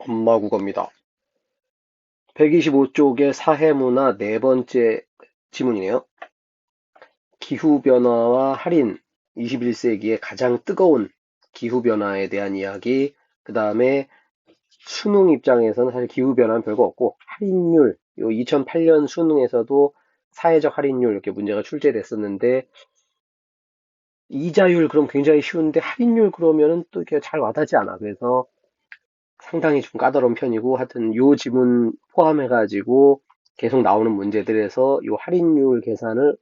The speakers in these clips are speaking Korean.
엄마 국어입니다. 125쪽의 사회문화 네 번째 지문이네요. 기후변화와 할인, 21세기의 가장 뜨거운 기후변화에 대한 이야기, 그 다음에 수능 입장에서는 사실 기후변화는 별거 없고, 할인율, 요 2008년 수능에서도 사회적 할인율 이렇게 문제가 출제됐었는데, 이자율 그럼 굉장히 쉬운데 할인율 그러면은 또 이렇게 잘 와닿지 않아. 그래서 상당히 좀 까다로운 편이고 하여튼 요 지문 포함해가지고 계속 나오는 문제들에서 요 할인율 계산을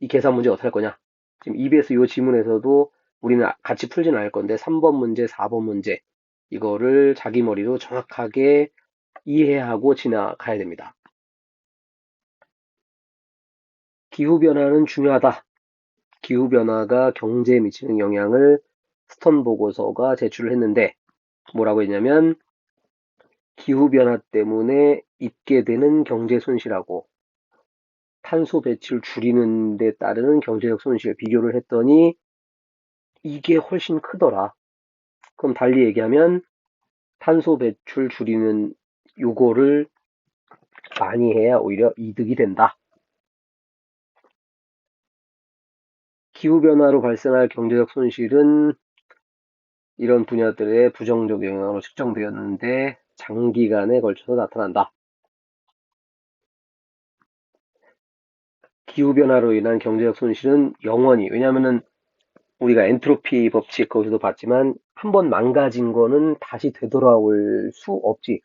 이 계산 문제 어떻게 할 거냐 지금 EBS 요 지문에서도 우리는 같이 풀진 않을 건데 3번 문제, 4번 문제 이거를 자기 머리로 정확하게 이해하고 지나가야 됩니다. 기후변화는 중요하다. 기후변화가 경제에 미치는 영향을 스턴 보고서가 제출을 했는데 뭐라고 했냐면 기후변화 때문에 입게 되는 경제 손실하고 탄소 배출 줄이는 데 따르는 경제적 손실 비교를 했더니 이게 훨씬 크더라. 그럼 달리 얘기하면 탄소 배출 줄이는 요거를 많이 해야 오히려 이득이 된다. 기후변화로 발생할 경제적 손실은 이런 분야들의 부정적 영향으로 측정되었는데 장기간에 걸쳐서 나타난다. 기후변화로 인한 경제적 손실은 영원히, 왜냐하면 우리가 엔트로피 법칙 거기서도 봤지만 한 번 망가진 거는 다시 되돌아올 수 없지.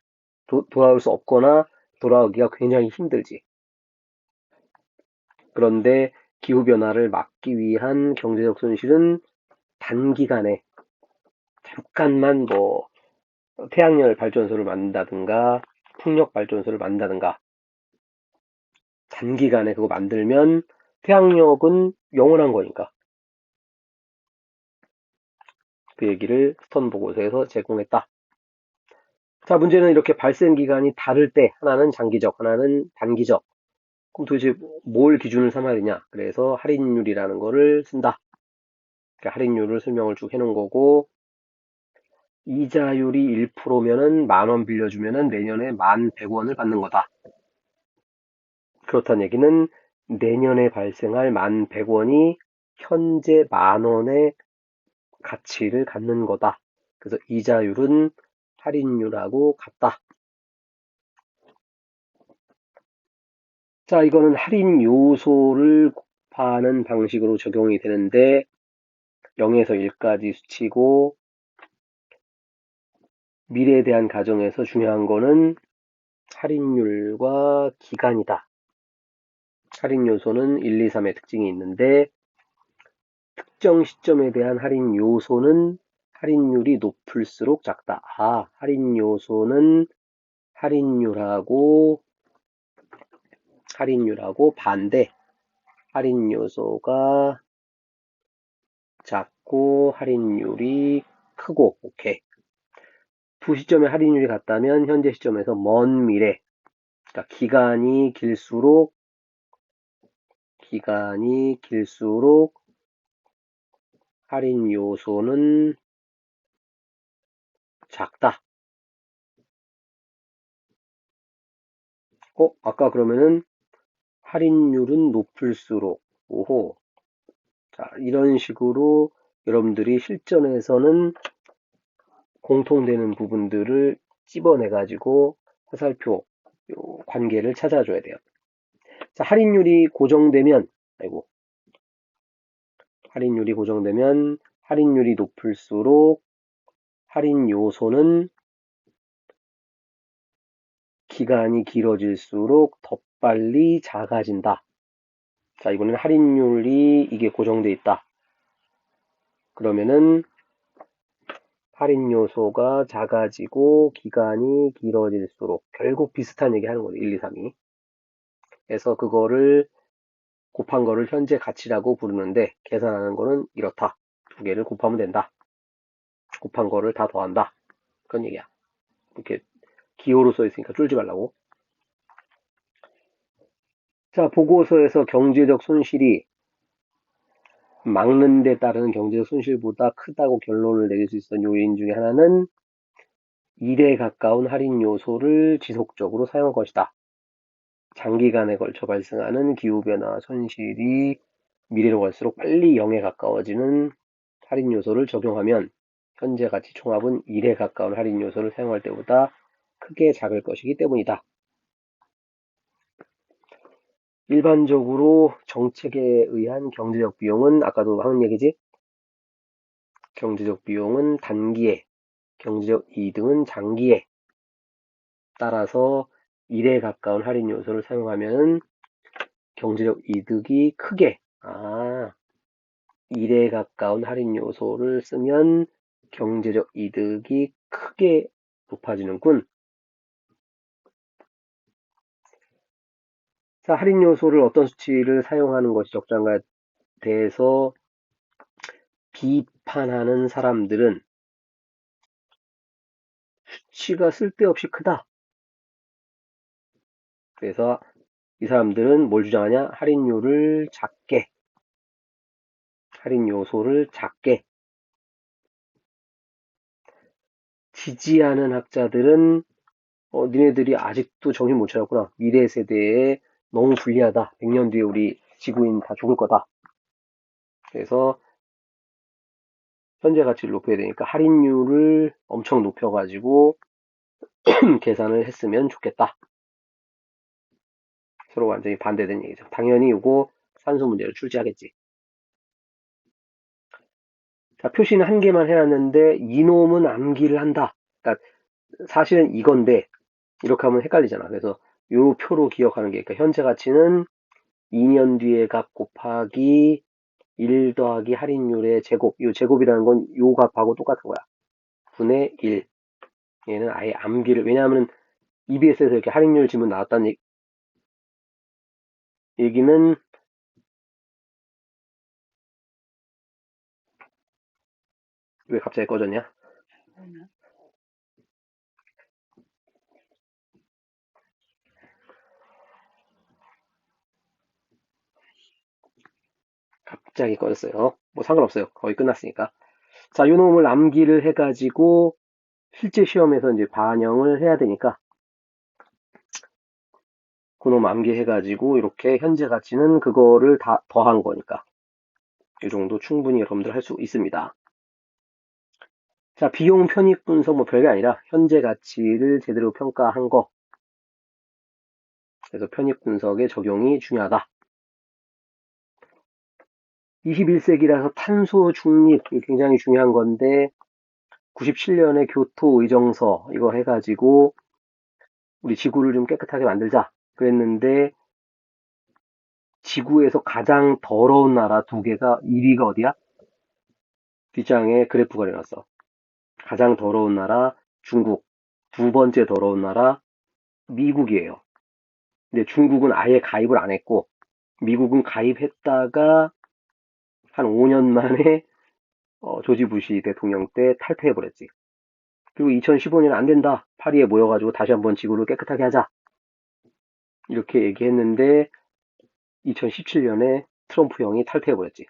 도, 돌아올 수 없거나 돌아오기가 굉장히 힘들지. 그런데 기후변화를 막기 위한 경제적 손실은 단기간에 잠깐만 뭐 태양열 발전소를 만든다든가 풍력 발전소를 만든다든가 단기간에 그거 만들면 태양력은 영원한 거니까. 그 얘기를 스턴 보고서에서 제공했다. 자 문제는 이렇게 발생 기간이 다를 때 하나는 장기적 하나는 단기적. 그럼 도대체 뭘 기준을 삼아야 되냐? 그래서 할인율이라는 거를 쓴다. 그러니까 할인율을 설명을 쭉 해놓은 거고 이자율이 1%면은 만 원 빌려주면은 내년에 만 100원을 받는 거다. 그렇다는 얘기는 내년에 발생할 만 100원이 현재 만 원의 가치를 갖는 거다. 그래서 이자율은 할인율하고 같다. 자, 이거는 할인 요소를 곱하는 방식으로 적용이 되는데 0에서 1까지 수치고 미래에 대한 가정에서 중요한 거는 할인율과 기간이다. 할인 요소는 1, 2, 3의 특징이 있는데 특정 시점에 대한 할인 요소는 할인율이 높을수록 작다. 아, 할인 요소는 할인율하고 할인율하고 반대. 할인 요소가 작고 할인율이 크고 오케이. 두 시점의 할인율이 같다면 현재 시점에서 먼 미래, 그러니까 기간이 길수록 기간이 길수록 할인 요소는 작다. 어, 아까 그러면은 할인율은 높을수록 오호. 자, 이런 식으로 여러분들이 실전에서는 공통되는 부분들을 찝어내 가지고 화살표 관계를 찾아줘야 돼요. 자, 할인율이 고정되면 아이고 할인율이 고정되면 할인율이 높을수록 할인 요소는 기간이 길어질수록 더 빨리 작아진다. 자, 이번엔 할인율이 이게 고정돼 있다. 그러면은 할인 요소가 작아지고 기간이 길어질수록 결국 비슷한 얘기 하는 거죠. 1, 2, 3이. 그래서 그거를 곱한 거를 현재 가치라고 부르는데 계산하는 거는 이렇다. 두 개를 곱하면 된다. 곱한 거를 다 더한다. 그런 얘기야. 이렇게 기호로 써 있으니까 쫄지 말라고. 자, 보고서에서 경제적 손실이 막는 데 따르는 경제적 손실보다 크다고 결론을 내릴 수 있었던 요인 중에 하나는 1에 가까운 할인 요소를 지속적으로 사용할 것이다. 장기간에 걸쳐 발생하는 기후변화 손실이 미래로 갈수록 빨리 0에 가까워지는 할인 요소를 적용하면 현재 가치 총합은 1에 가까운 할인 요소를 사용할 때보다 크게 작을 것이기 때문이다. 일반적으로 정책에 의한 경제적 비용은 아까도 하는 얘기지? 경제적 비용은 단기에, 경제적 이득은 장기에 따라서 1에 가까운 할인 요소를 사용하면 경제적 이득이 크게 아 1에 가까운 할인 요소를 쓰면 경제적 이득이 크게 높아지는군. 할인 요소를 어떤 수치를 사용하는 것이 적절한가에 대해서 비판하는 사람들은 수치가 쓸데없이 크다. 그래서 이 사람들은 뭘 주장하냐? 할인율을 작게, 할인 요소를 작게. 지지하는 학자들은 어, 니네들이 아직도 정신 못 차렸구나. 미래 세대에 너무 불리하다. 100년 뒤에 우리 지구인 다 죽을 거다. 그래서 현재 가치를 높여야 되니까 할인율을 엄청 높여가지고 계산을 했으면 좋겠다. 서로 완전히 반대된 얘기죠. 당연히 이거 산수 문제를 출제하겠지. 자, 표시는 한 개만 해놨는데 이놈은 암기를 한다. 그러니까 사실은 이건데 이렇게 하면 헷갈리잖아. 그래서 요 표로 기억하는 게 그러니까 현재 가치는 2년 뒤에 값 곱하기 1 더하기 할인율의 제곱. 이 제곱이라는 건 요 값하고 똑같은 거야. 분의 1. 얘는 아예 암기를 왜냐하면 EBS에서 이렇게 할인율 지문 나왔다는 얘기, 얘기는 왜 갑자기 꺼졌냐? 갑자기 꺼졌어요. 뭐 상관없어요. 거의 끝났으니까. 자, 요 놈을 암기를 해가지고 실제 시험에서 이제 반영을 해야 되니까 그놈 암기해가지고 이렇게 현재 가치는 그거를 다 더한 거니까 이 정도 충분히 여러분들 할 수 있습니다. 자, 비용 편익 분석 뭐 별게 아니라 현재 가치를 제대로 평가한 거. 그래서 편익 분석의 적용이 중요하다. 21세기라서 탄소 중립 굉장히 중요한 건데 97년에 교토 의정서 이거 해가지고 우리 지구를 좀 깨끗하게 만들자 그랬는데 지구에서 가장 더러운 나라 두 개가 1위가 어디야? 뒷장에 그래프가 내놨어. 가장 더러운 나라 중국, 두 번째 더러운 나라 미국이에요. 근데 중국은 아예 가입을 안 했고 미국은 가입했다가 한 5년 만에 어, 조지 부시 대통령 때 탈퇴해버렸지. 그리고 2015년 안 된다. 파리에 모여가지고 다시 한번 지구를 깨끗하게 하자. 이렇게 얘기했는데 2017년에 트럼프 형이 탈퇴해버렸지.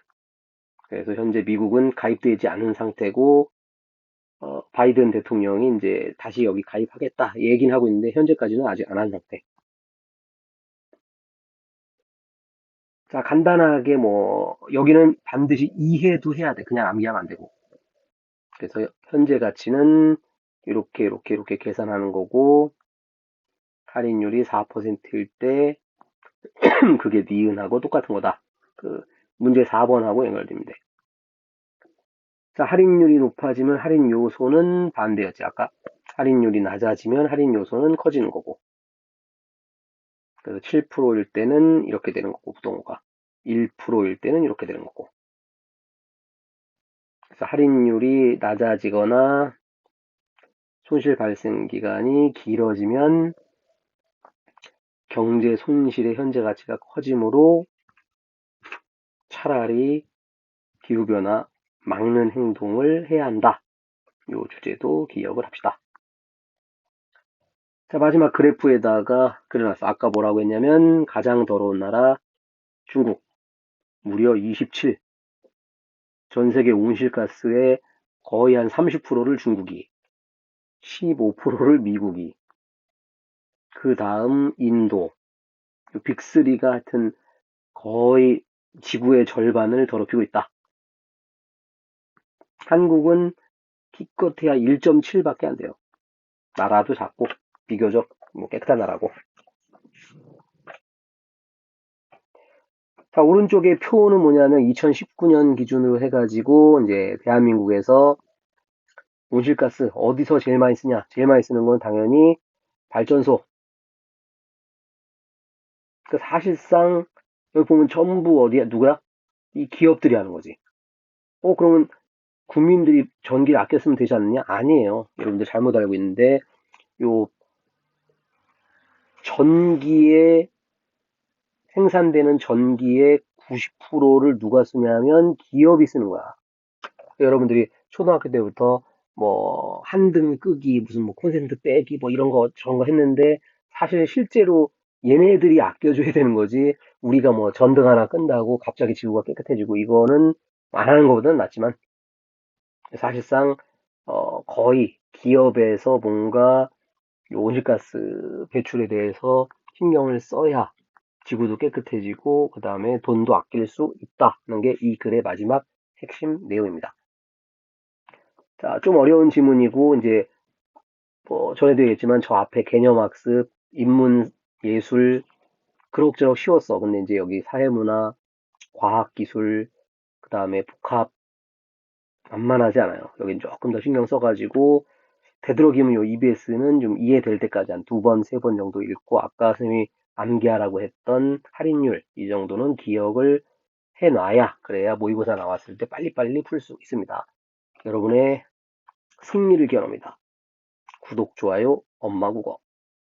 그래서 현재 미국은 가입되지 않은 상태고 어, 바이든 대통령이 이제 다시 여기 가입하겠다 얘기는 하고 있는데 현재까지는 아직 안 한 상태. 자 간단하게 뭐 여기는 반드시 이해도 해야 돼. 그냥 암기하면 안 되고. 그래서 현재 가치는 이렇게 이렇게 이렇게 계산하는 거고 할인율이 4%일 때 그게 니은하고 똑같은 거다. 그 문제 4번하고 연결됩니다. 자, 할인율이 높아지면 할인 요소는 반대였지. 아까 할인율이 낮아지면 할인 요소는 커지는 거고. 그래서 7%일 때는 이렇게 되는 거고, 부동호가. 1%일 때는 이렇게 되는 거고. 그래서 할인율이 낮아지거나 손실 발생 기간이 길어지면 경제 손실의 현재 가치가 커지므로 차라리 기후변화 막는 행동을 해야 한다. 이 주제도 기억을 합시다. 자, 마지막 그래프에다가 그려놨어. 아까 뭐라고 했냐면 가장 더러운 나라 중국 무려 27. 전 세계 온실가스의 거의 한 30%를 중국이 15%를 미국이, 그 다음 인도, 빅3가 하여튼 거의 지구의 절반을 더럽히고 있다. 한국은 기껏해야 1.7밖에 안 돼요. 나라도 작고 비교적 뭐 깨끗한 나라고. 자, 오른쪽에 표는 뭐냐면 2019년 기준으로 해가지고 이제 대한민국에서 온실가스 어디서 제일 많이 쓰냐? 제일 많이 쓰는 건 당연히 발전소. 그 사실상 여기 보면 전부 어디야? 누구야? 이 기업들이 하는 거지. 어, 그러면 국민들이 전기를 아껴 쓰면 되지 않느냐? 아니에요. 여러분들 잘못 알고 있는데 요 전기에 생산되는 전기의 90%를 누가 쓰냐면 기업이 쓰는 거야. 여러분들이 초등학교 때부터 뭐 한등 끄기 무슨 뭐 콘센트 빼기 뭐 이런 거 저런 거 했는데 사실 실제로 얘네들이 아껴줘야 되는 거지 우리가 뭐 전등 하나 끈다고 갑자기 지구가 깨끗해지고 이거는 안 하는 것보다는 낫지만 사실상 어 거의 기업에서 뭔가 온실가스 배출에 대해서 신경을 써야 지구도 깨끗해지고 그 다음에 돈도 아낄 수 있다는 게 이 글의 마지막 핵심 내용입니다. 자, 좀 어려운 지문이고 이제 뭐 전에도 얘기했지만 저 앞에 개념 학습, 인문, 예술 그럭저럭 쉬웠어. 근데 이제 여기 사회문화, 과학기술, 그 다음에 복합 만만하지 않아요. 여긴 조금 더 신경 써가지고 되도록이면 요 EBS는 좀 이해될 때까지 한 두 번, 세 번 정도 읽고 아까 선생님이 암기하라고 했던 할인율 이 정도는 기억을 해놔야 그래야 모의고사 나왔을 때 빨리빨리 풀 수 있습니다. 여러분의 승리를 기원합니다. 구독, 좋아요, 엄마 국어